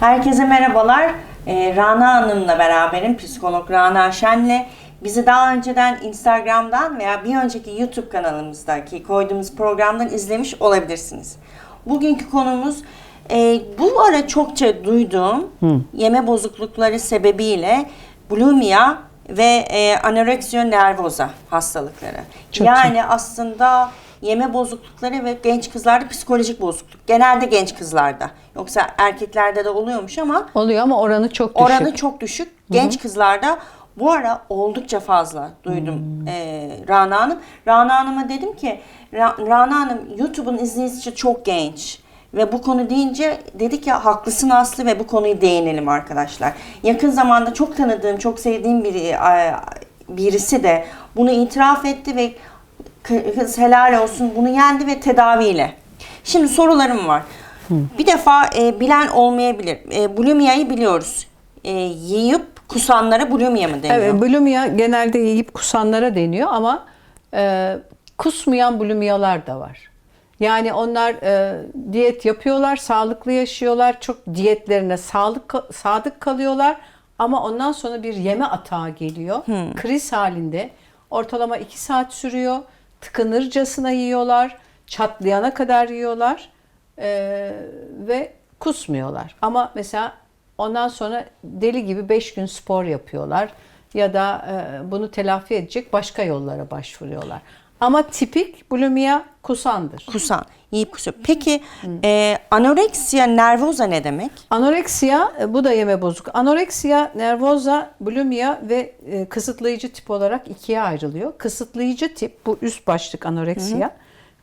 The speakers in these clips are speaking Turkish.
Herkese merhabalar. Ee, Rana Hanım'la beraberim. Psikolog Rana Şen'le. Bizi daha önceden Instagram'dan veya bir önceki YouTube kanalımızdaki koyduğumuz programdan izlemiş olabilirsiniz. Bugünkü konumuz e, bu ara çokça duyduğum yeme bozuklukları sebebiyle bulimia ve e, anoreksiya nervosa hastalıkları. Çok yani aslında yeme bozuklukları ve genç kızlarda psikolojik bozukluk. Genelde genç kızlarda. Yoksa erkeklerde de oluyormuş ama Oluyor ama oranı çok düşük. oranı çok düşük. Genç kızlarda bu ara oldukça fazla duydum eee Rana Hanım. Rana Hanım'a dedim ki Ra- Rana Hanım YouTube'un izleyicisi çok genç. Ve bu konu deyince dedi ki haklısın Aslı ve bu konuyu değinelim arkadaşlar. Yakın zamanda çok tanıdığım, çok sevdiğim biri, e, birisi de bunu itiraf etti ve Kız helal olsun bunu yendi ve tedaviyle. Şimdi sorularım var. Bir defa e, bilen olmayabilir. E, bulimia'yı biliyoruz. E, yiyip kusanlara bulimia mı deniyor? Evet, bulimia genelde yiyip kusanlara deniyor ama e, kusmayan bulimiyalar da var. Yani onlar e, diyet yapıyorlar, sağlıklı yaşıyorlar, çok diyetlerine sağlık sadık kalıyorlar ama ondan sonra bir yeme atağı geliyor. Kriz halinde ortalama 2 saat sürüyor. Tıkınırcasına yiyorlar, çatlayana kadar yiyorlar e, ve kusmuyorlar. Ama mesela ondan sonra deli gibi 5 gün spor yapıyorlar ya da e, bunu telafi edecek başka yollara başvuruyorlar. Ama tipik bulimia kusandır. Kusan. Yiyip kusuyor. Peki e, anoreksiya nervosa ne demek? Anoreksiya e, bu da yeme bozuk. Anoreksiya, nervoza, bulimia ve e, kısıtlayıcı tip olarak ikiye ayrılıyor. Kısıtlayıcı tip bu üst başlık anoreksiya.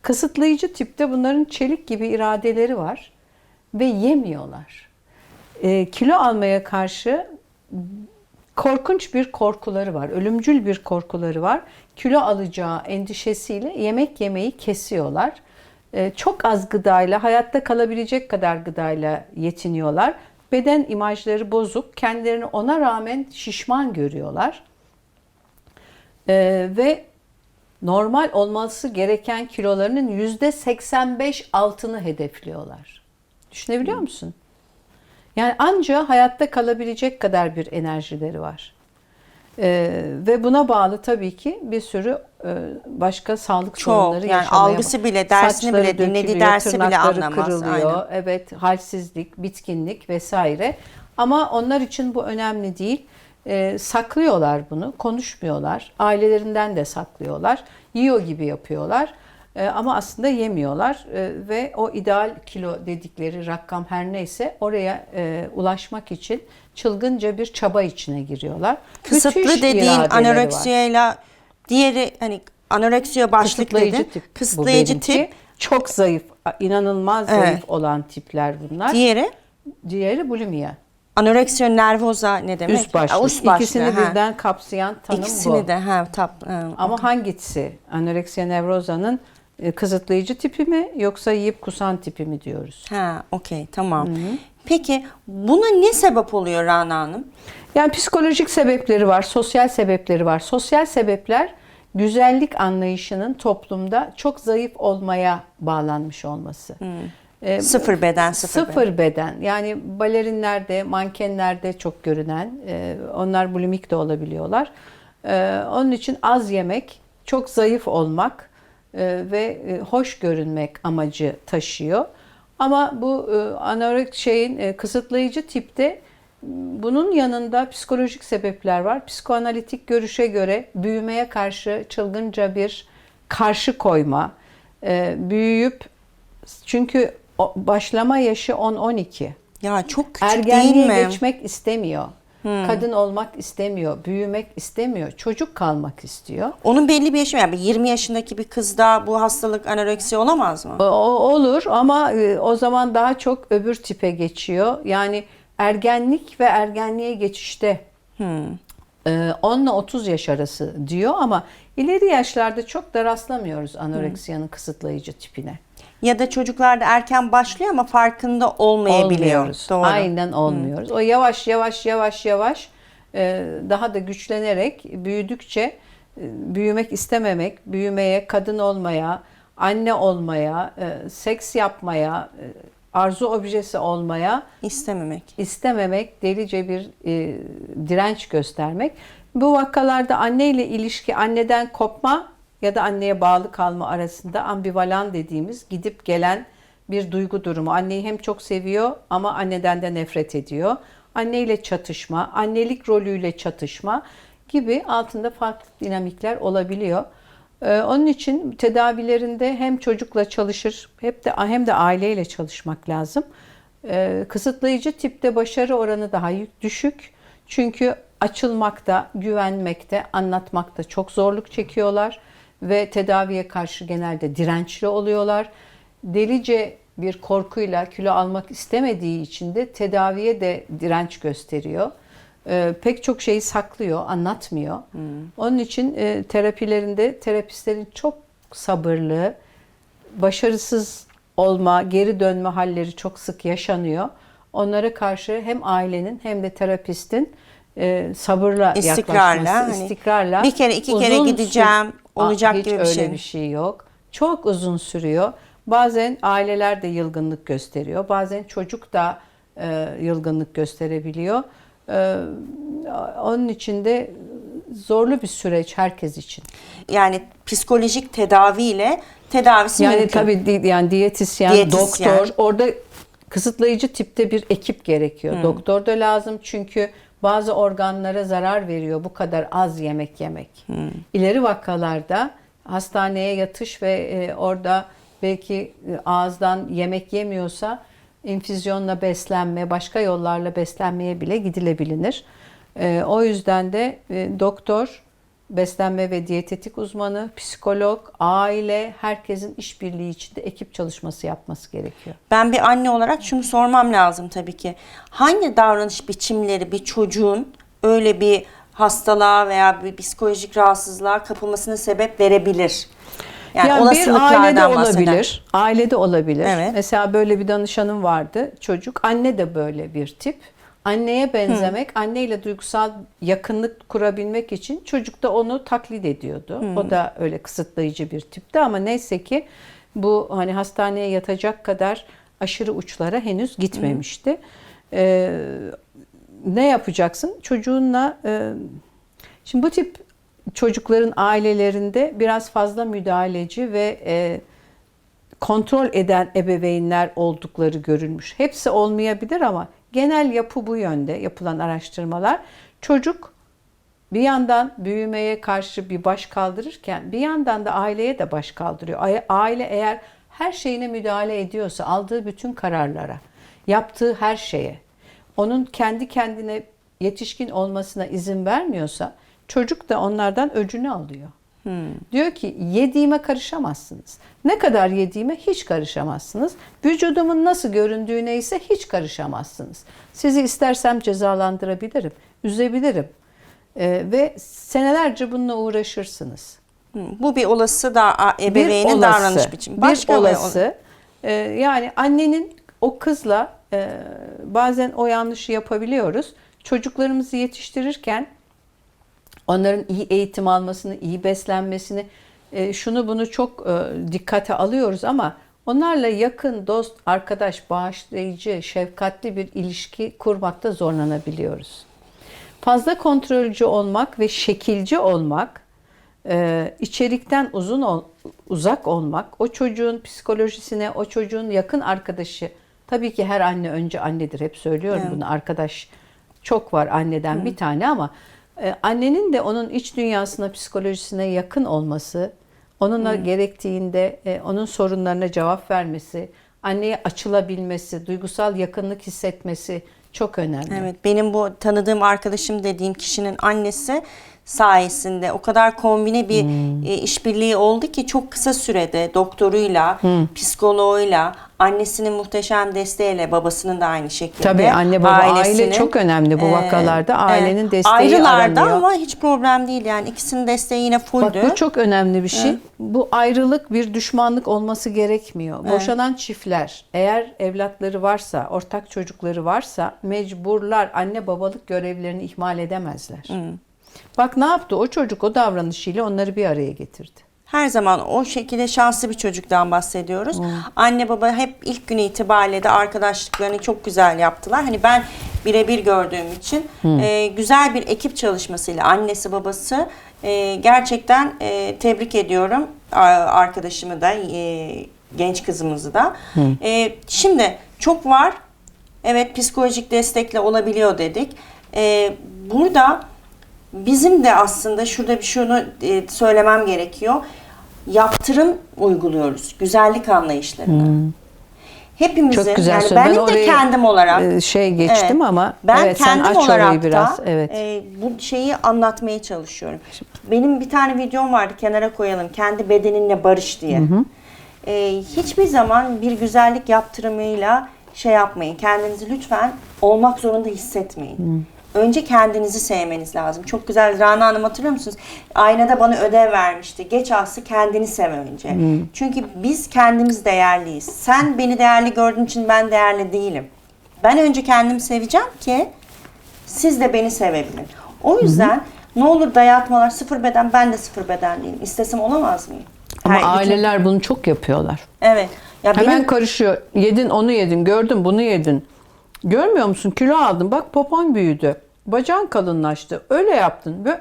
Kısıtlayıcı tipte bunların çelik gibi iradeleri var ve yemiyorlar. E, kilo almaya karşı korkunç bir korkuları var. Ölümcül bir korkuları var. Kilo alacağı endişesiyle yemek yemeyi kesiyorlar. Ee, Çok az gıdayla, hayatta kalabilecek kadar gıdayla yetiniyorlar. Beden imajları bozuk. Kendilerini ona rağmen şişman görüyorlar. Ee, ve normal olması gereken kilolarının yüzde 85 altını hedefliyorlar. Düşünebiliyor musun? Yani anca hayatta kalabilecek kadar bir enerjileri var. Ee, ve buna bağlı tabii ki bir sürü e, başka sağlık Çok, sorunları yani algısı bile, dersini Saçları bile dinlediği dersi bile anlamaz, kırılıyor. aynen. Evet, halsizlik, bitkinlik vesaire. Ama onlar için bu önemli değil. Ee, saklıyorlar bunu, konuşmuyorlar. Ailelerinden de saklıyorlar. Yiyor gibi yapıyorlar. Ee, ama aslında yemiyorlar Ee, ve o ideal kilo dedikleri rakam her neyse oraya e, ulaşmak için çılgınca bir çaba içine giriyorlar. Kısıtlı dediğin anoreksiyayla diğeri hani anoreksiya başlık Kısıtlayıcı dedin. tip. Kısıtlayıcı tip. Çok zayıf, inanılmaz Evet. zayıf olan tipler bunlar. Diğeri Diğeri bulimia. anoreksiya nervosa ne demek? Üst başlık. Ha, üst başlığı, İkisini ha. birden kapsayan tanım İkisini bu. de ha tap. ha, Ama hangisi? Anoreksiya nevrozanın e, kısıtlayıcı tipi mi yoksa yiyip kusan tipi mi diyoruz? Ha, okey, tamam. Peki buna ne sebep oluyor Rana Hanım? Yani psikolojik sebepleri var, sosyal sebepleri var. Sosyal sebepler güzellik anlayışının toplumda çok zayıf olmaya bağlanmış olması. E, Sıfır beden, sıfır, Sıfır, beden. beden. Yani balerinlerde, mankenlerde çok görünen, e, onlar bulimik de olabiliyorlar. E, onun için az yemek, çok zayıf olmak e, ve e, hoş görünmek amacı taşıyor. Ama bu e, anoreksik şeyin e, kısıtlayıcı tipte bunun yanında psikolojik sebepler var. Psikoanalitik görüşe göre büyümeye karşı çılgınca bir karşı koyma, büyüyüp çünkü başlama yaşı 10-12. Ya çok küçük değil Ergenliğe mi? geçmek istemiyor. Kadın olmak istemiyor, büyümek istemiyor, çocuk kalmak istiyor. Onun belli bir yaşı. Yani 20 yaşındaki bir kızda bu hastalık anoreksiya olamaz mı? O, olur ama e, o zaman daha çok öbür tipe geçiyor. Yani ergenlik ve ergenliğe geçişte e, 10 ile 30 yaş arası diyor ama ileri yaşlarda çok da rastlamıyoruz anoreksiyanın kısıtlayıcı tipine. Ya da çocuklarda erken başlıyor ama farkında olmayabiliyor. Olmuyoruz. Doğru. Aynen olmuyoruz. O yavaş yavaş yavaş yavaş e, daha da güçlenerek büyüdükçe e, büyümek istememek, büyümeye, kadın olmaya, anne olmaya, e, seks yapmaya, arzu objesi olmaya İstememek. istememek, delice bir e, direnç göstermek. Bu vakalarda anne ile ilişki anneden kopma ya da anneye bağlı kalma arasında ambivalan dediğimiz gidip gelen bir duygu durumu. Anneyi hem çok seviyor ama anneden de nefret ediyor. Anne ile çatışma, annelik rolüyle çatışma gibi altında farklı dinamikler olabiliyor. Ee, onun için tedavilerinde hem çocukla çalışır, hep de hem de aileyle çalışmak lazım. Ee, kısıtlayıcı tipte başarı oranı daha düşük. Çünkü açılmakta, güvenmekte, anlatmakta çok zorluk çekiyorlar ve tedaviye karşı genelde dirençli oluyorlar. Delice bir korkuyla kilo almak istemediği için de tedaviye de direnç gösteriyor. Ee, pek çok şeyi saklıyor, anlatmıyor. Onun için e, terapilerinde terapistlerin çok sabırlı, başarısız olma, geri dönme halleri çok sık yaşanıyor. Onlara karşı hem ailenin hem de terapistin e, sabırla İstikrarla, yaklaşması, hani istikrarla. bir kere, iki kere gideceğim, olacak Hiç gibi bir öyle şey. bir şey yok. Çok uzun sürüyor. Bazen aileler de yılgınlık gösteriyor. Bazen çocuk da e, yılgınlık gösterebiliyor. E, onun için de zorlu bir süreç herkes için. Yani psikolojik tedaviyle tedavisi Yani mümkün. tabii di- yani diyetisyen, Diyetisyen. doktor orada kısıtlayıcı tipte bir ekip gerekiyor. Doktor da lazım çünkü bazı organlara zarar veriyor bu kadar az yemek yemek. İleri vakalarda hastaneye yatış ve e, orada belki e, ağızdan yemek yemiyorsa infüzyonla beslenme, başka yollarla beslenmeye bile gidilebilir. E, o yüzden de e, doktor beslenme ve diyetetik uzmanı, psikolog, aile, herkesin işbirliği içinde ekip çalışması yapması gerekiyor. Ben bir anne olarak şunu sormam lazım tabii ki. Hangi davranış biçimleri bir çocuğun öyle bir hastalığa veya bir psikolojik rahatsızlığa kapılmasına sebep verebilir? Yani, Yani, bir ailede bahseder. olabilir. Ailede olabilir. Evet. Mesela böyle bir danışanım vardı. Çocuk anne de böyle bir tip. Anneye benzemek, anneyle duygusal yakınlık kurabilmek için çocuk da onu taklit ediyordu. O da öyle kısıtlayıcı bir tipti ama neyse ki bu hani hastaneye yatacak kadar aşırı uçlara henüz gitmemişti. Ee, ne yapacaksın? Çocuğunla e, şimdi bu tip çocukların ailelerinde biraz fazla müdahaleci ve e, kontrol eden ebeveynler oldukları görülmüş. Hepsi olmayabilir ama genel yapı bu yönde yapılan araştırmalar. Çocuk bir yandan büyümeye karşı bir baş kaldırırken bir yandan da aileye de baş kaldırıyor. Aile eğer her şeyine müdahale ediyorsa aldığı bütün kararlara, yaptığı her şeye, onun kendi kendine yetişkin olmasına izin vermiyorsa çocuk da onlardan öcünü alıyor. Diyor ki yediğime karışamazsınız. Ne kadar yediğime hiç karışamazsınız. Vücudumun nasıl göründüğüne ise hiç karışamazsınız. Sizi istersem cezalandırabilirim, üzebilirim. Ee, ve senelerce bununla uğraşırsınız. Hı, Bu bir olası da ebeveynin bir davranış olası, biçimi. bir Başka olası. e, yani annenin o kızla e, bazen o yanlışı yapabiliyoruz. Çocuklarımızı yetiştirirken onların iyi eğitim almasını, iyi beslenmesini, e, şunu bunu çok e, dikkate alıyoruz ama onlarla yakın, dost, arkadaş, bağışlayıcı, şefkatli bir ilişki kurmakta zorlanabiliyoruz. Fazla kontrolcü olmak ve şekilci olmak, e, içerikten uzun uzak olmak, o çocuğun psikolojisine, o çocuğun yakın arkadaşı, tabii ki her anne önce annedir, hep söylüyorum bunu, arkadaş çok var anneden bir tane ama annenin de onun iç dünyasına, psikolojisine yakın olması, onunla gerektiğinde e, onun sorunlarına cevap vermesi, anneye açılabilmesi, duygusal yakınlık hissetmesi çok önemli. Evet benim bu tanıdığım arkadaşım dediğim kişinin annesi sayesinde o kadar kombine bir Hmm. e, işbirliği oldu ki çok kısa sürede doktoruyla, psikoloğuyla, annesinin muhteşem desteğiyle, babasının da aynı şekilde. Tabii anne baba aile çok önemli bu e, vakalarda. evet, Ailenin desteği Ayrılardı aranıyor. ama hiç problem değil yani ikisinin desteği yine Bak fulldü. bu çok önemli bir şey. Bu ayrılık bir düşmanlık olması gerekmiyor. Boşanan çiftler eğer evlatları varsa, ortak çocukları varsa mecburlar anne babalık görevlerini ihmal edemezler. Bak ne yaptı o çocuk o davranışıyla onları bir araya getirdi. her zaman o şekilde şanslı bir çocuktan bahsediyoruz. Anne baba hep ilk gün itibariyle de arkadaşlıklarını çok güzel yaptılar. Hani ben birebir gördüğüm için e, güzel bir ekip çalışmasıyla annesi babası e, gerçekten e, tebrik ediyorum arkadaşımı da e, genç kızımızı da. E, şimdi çok var. Evet psikolojik destekle olabiliyor dedik. E, burada bizim de aslında şurada bir şunu e, söylemem gerekiyor. Yaptırım uyguluyoruz. Güzellik anlayışlarını. Hepimizin Çok güzel yani söyledin. benim Ben de orayı, kendim olarak e, şey geçtim Evet. ama ben evet, sen kendim aç olarak biraz. da Evet. e, bu şeyi anlatmaya çalışıyorum. Benim bir tane videom vardı kenara koyalım. Kendi bedeninle barış diye. E, hiçbir zaman bir güzellik yaptırımıyla şey yapmayın. Kendinizi lütfen olmak zorunda hissetmeyin. Önce kendinizi sevmeniz lazım. Çok güzel Rana Hanım hatırlıyor musunuz? Aynada bana ödev vermişti. Geç Aslı kendini sev önce. Çünkü biz kendimiz değerliyiz. Sen beni değerli gördüğün için ben değerli değilim. Ben önce kendimi seveceğim ki siz de beni sevebilin. O yüzden ne olur dayatmalar sıfır beden ben de sıfır bedenliyim. İstesem olamaz mıyım? Ama Her aileler bunu çok yapıyorlar. Evet. Ya Hemen benim karışıyor. Yedin onu yedin, gördün bunu yedin. Görmüyor musun? Kilo aldın. Bak popon büyüdü. Bacağın kalınlaştı. Öyle yaptın. Ve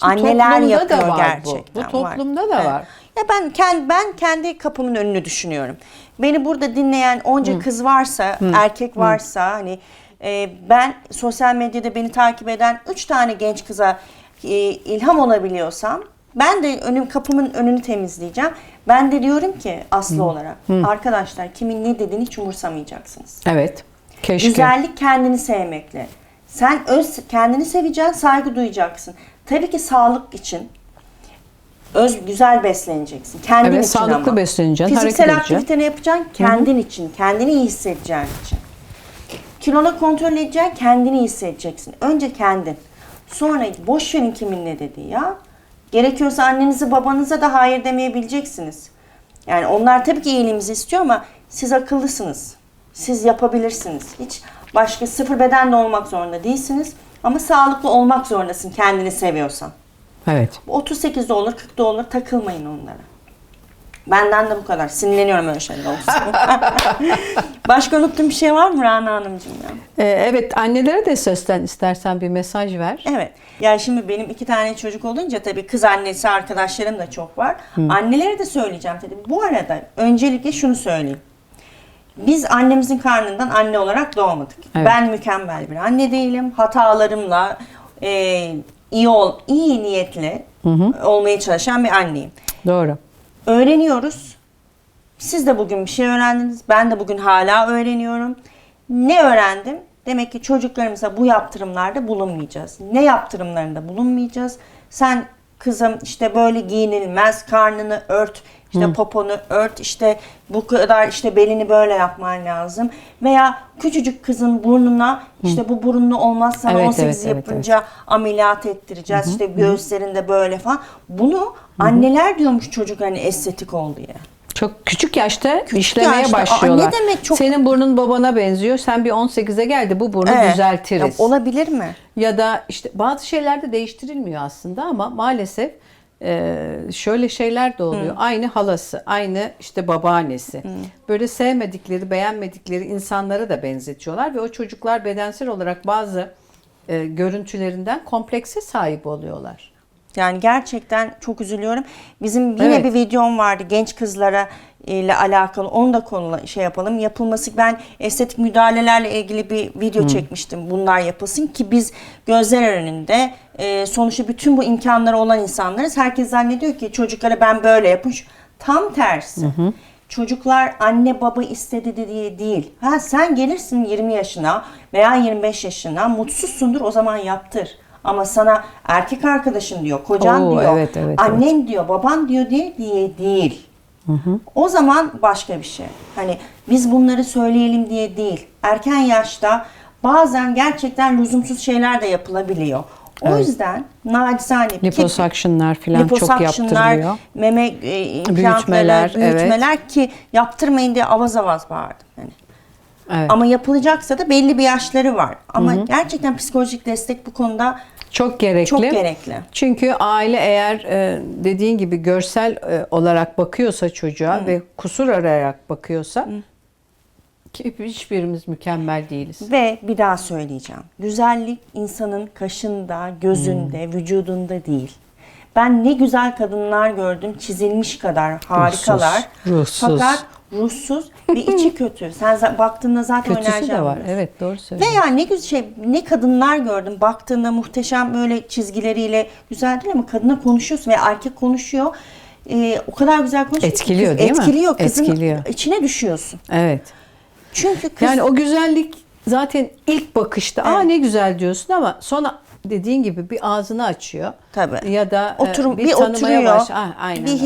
Şimdi anneler toplumda da yapıyor var gerçekten. Bu, bu var. toplumda da Evet. var. Ya ben kendi ben kendi kapımın önünü düşünüyorum. Beni burada dinleyen onca kız varsa, erkek varsa hani e, ben sosyal medyada beni takip eden üç tane genç kıza e, ilham olabiliyorsam ben de önüm kapımın önünü temizleyeceğim. Ben de diyorum ki Aslı olarak arkadaşlar kimin ne dediğini hiç umursamayacaksınız. Evet. Keşke. Güzellik kendini sevmekle. Sen öz kendini seveceksin, saygı duyacaksın. Tabii ki sağlık için öz güzel besleneceksin. Kendin Evet, için sağlıklı ama. besleneceksin, Fiziksel aktiviteni yapacaksın kendin için, kendini iyi hissedeceğin için. Kilonu kontrol edeceksin, kendini iyi hissedeceksin. Önce kendin. Sonra boş verin kimin ne dediği ya. Gerekiyorsa annenize babanıza da hayır demeyebileceksiniz. Yani onlar tabii ki iyiliğimizi istiyor ama siz akıllısınız. Siz yapabilirsiniz. Hiç başka sıfır bedenle olmak zorunda değilsiniz. Ama sağlıklı olmak zorundasın kendini seviyorsan. Evet. 38'de olur, 40'da olur takılmayın onlara. Benden de bu kadar. Sinirleniyorum öyle şeyler olsun. Başka unuttuğum bir şey var mı Rana Hanımcığım ya? Ee, evet annelere de sesten istersen bir mesaj ver. Evet. Yani şimdi benim iki tane çocuk olunca tabii kız annesi arkadaşlarım da çok var. Annelere de söyleyeceğim dedim. Bu arada öncelikle şunu söyleyeyim. Biz annemizin karnından anne olarak doğmadık. Evet. Ben mükemmel bir anne değilim. Hatalarımla e, iyi ol, iyi niyetli olmaya çalışan bir anneyim. Doğru. Öğreniyoruz. Siz de bugün bir şey öğrendiniz. Ben de bugün hala öğreniyorum. Ne öğrendim? Demek ki çocuklarımıza bu yaptırımlarda bulunmayacağız. Ne yaptırımlarında bulunmayacağız? Sen kızım işte böyle giyinilmez, karnını ört, işte poponu ört, işte bu kadar işte belini böyle yapman lazım. Veya küçücük kızın burnuna işte bu burunlu olmaz sana Evet, 18 evet, evet, yapınca ameliyat ettireceğiz. işte göğüslerinde böyle falan. Bunu anneler diyormuş çocuk hani estetik ol diye. Çok küçük yaşta işlemeye yaşta. Aa, başlıyorlar. ne demek çok- Senin burnun babana benziyor. Sen bir 18'e geldi bu burnu Evet. düzeltiriz. Ya olabilir mi? Ya da işte bazı şeyler de değiştirilmiyor aslında ama maalesef e, şöyle şeyler de oluyor. Aynı halası, aynı işte babaannesi. Böyle sevmedikleri, beğenmedikleri insanlara da benzetiyorlar ve o çocuklar bedensel olarak bazı e, görüntülerinden komplekse sahip oluyorlar. Yani gerçekten çok üzülüyorum. Bizim yine Evet. bir videom vardı genç kızlara ile alakalı. Onu da konula şey yapalım. Yapılması ben estetik müdahalelerle ilgili bir video çekmiştim. Bunlar yapılsın ki biz gözler önünde e, sonuçta bütün bu imkanları olan insanlarız. Herkes zannediyor ki çocuklara ben böyle yapın. Şu- Tam tersi. Çocuklar anne baba istedi diye değil. Ha sen gelirsin 20 yaşına veya 25 yaşına mutsuzsundur o zaman yaptır. Ama sana erkek arkadaşın diyor, kocan Oo, diyor, evet, evet, annen diyor, baban diyor diye diye değil. O zaman başka bir şey. Hani biz bunları söyleyelim diye değil. Erken yaşta bazen gerçekten lüzumsuz şeyler de yapılabiliyor. O yüzden nacizane Liposuction'lar falan çok yaptırılıyor. meme e, Büyütmeler, büyütmeler, evet. ki yaptırmayın diye avaz avaz bağırdım. Yani. Evet. Ama yapılacaksa da belli bir yaşları var. Ama gerçekten psikolojik destek bu konuda Çok gerekli. çok gerekli. Çünkü aile eğer e, dediğin gibi görsel e, olarak bakıyorsa çocuğa ve kusur arayarak bakıyorsa ki hiçbirimiz mükemmel değiliz. Ve bir daha söyleyeceğim. Güzellik insanın kaşında, gözünde, vücudunda değil. Ben ne güzel kadınlar gördüm çizilmiş kadar harikalar. ruhsuz. Fakat ruhsuz ve içi kötü. Sen za- baktığında zaten Kötüsü enerji de var. alıyorsun. Evet doğru Ve söylüyorsun. yani ne güzel şey, ne kadınlar gördüm. Baktığında muhteşem böyle çizgileriyle güzel değil ama kadına konuşuyorsun ve erkek konuşuyor. Ee, o kadar güzel konuşuyor. ki Etkiliyor kız- değil mi? Etkiliyor. Kızın Etkiliyor. içine düşüyorsun. Evet. Çünkü kız Yani o güzellik zaten ilk bakışta aa Evet. ne güzel diyorsun ama sonra dediğin gibi bir ağzını açıyor. Tabii. Ya da e, Oturum, bir, tanımaya oturuyor, baş- Ah, aynen bir öyle.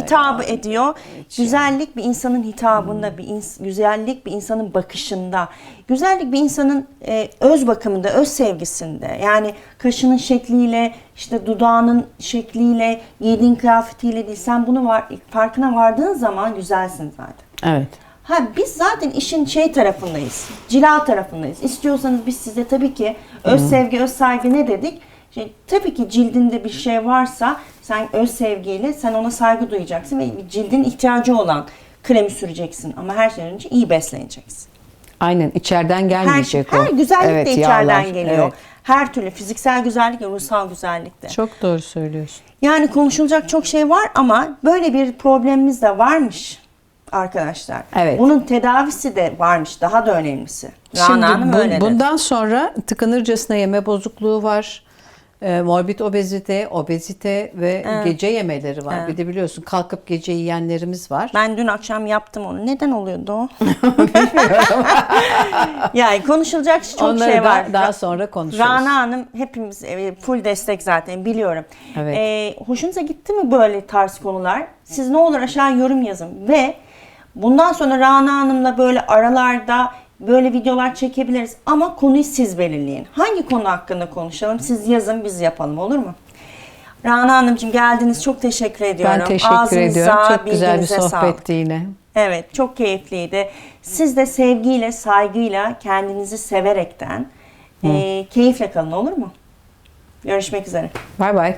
Aa, ediyor. ya. Güzellik bir insanın hitabında, bir ins- güzellik bir insanın bakışında, güzellik bir insanın e, öz bakımında, öz sevgisinde. Yani kaşının şekliyle, işte dudağının şekliyle, giydiğin kıyafetiyle değil. Sen bunu var, farkına vardığın zaman güzelsin zaten. Evet. Ha biz zaten işin şey tarafındayız. Cila tarafındayız. İstiyorsanız biz size tabii ki öz sevgi, öz saygı ne dedik? Şey, tabii ki cildinde bir şey varsa sen öz sevgiyle sen ona saygı duyacaksın ve cildin ihtiyacı olan kremi süreceksin. Ama her şeyden önce iyi besleneceksin. Aynen içeriden Her, gelmeyecek o. her güzellik Evet, de içeriden yağlar. geliyor. Evet. Her türlü fiziksel güzellik ve ruhsal güzellik de. Çok doğru söylüyorsun. Yani konuşulacak çok şey var ama böyle bir problemimiz de varmış arkadaşlar. Evet. Bunun tedavisi de varmış daha da önemlisi. Rana Hanım bu- öyle dedi. bundan sonra tıkınırcasına yeme bozukluğu var. E, morbid obezite, obezite ve gece yemeleri var. Bir de biliyorsun kalkıp gece yiyenlerimiz var. Ben dün akşam yaptım onu. Neden oluyordu o? yani konuşulacak çok Onları şey var. daha sonra konuşuruz. Rana Hanım hepimiz e, full destek zaten biliyorum. Evet. E, hoşunuza gitti mi böyle tarz konular? Siz ne olur aşağı yorum yazın ve bundan sonra Rana Hanım'la böyle aralarda böyle videolar çekebiliriz ama konuyu siz belirleyin. Hangi konu hakkında konuşalım? Siz yazın biz yapalım olur mu? Rana Hanımcığım geldiniz. Çok teşekkür ediyorum. Ben teşekkür Ağzınıza, ediyorum. Çok güzel bir sohbetti sağlık. yine. Evet, çok keyifliydi. Siz de sevgiyle, saygıyla, kendinizi severekten e, keyifle kalın olur mu? Görüşmek üzere. Bay bay.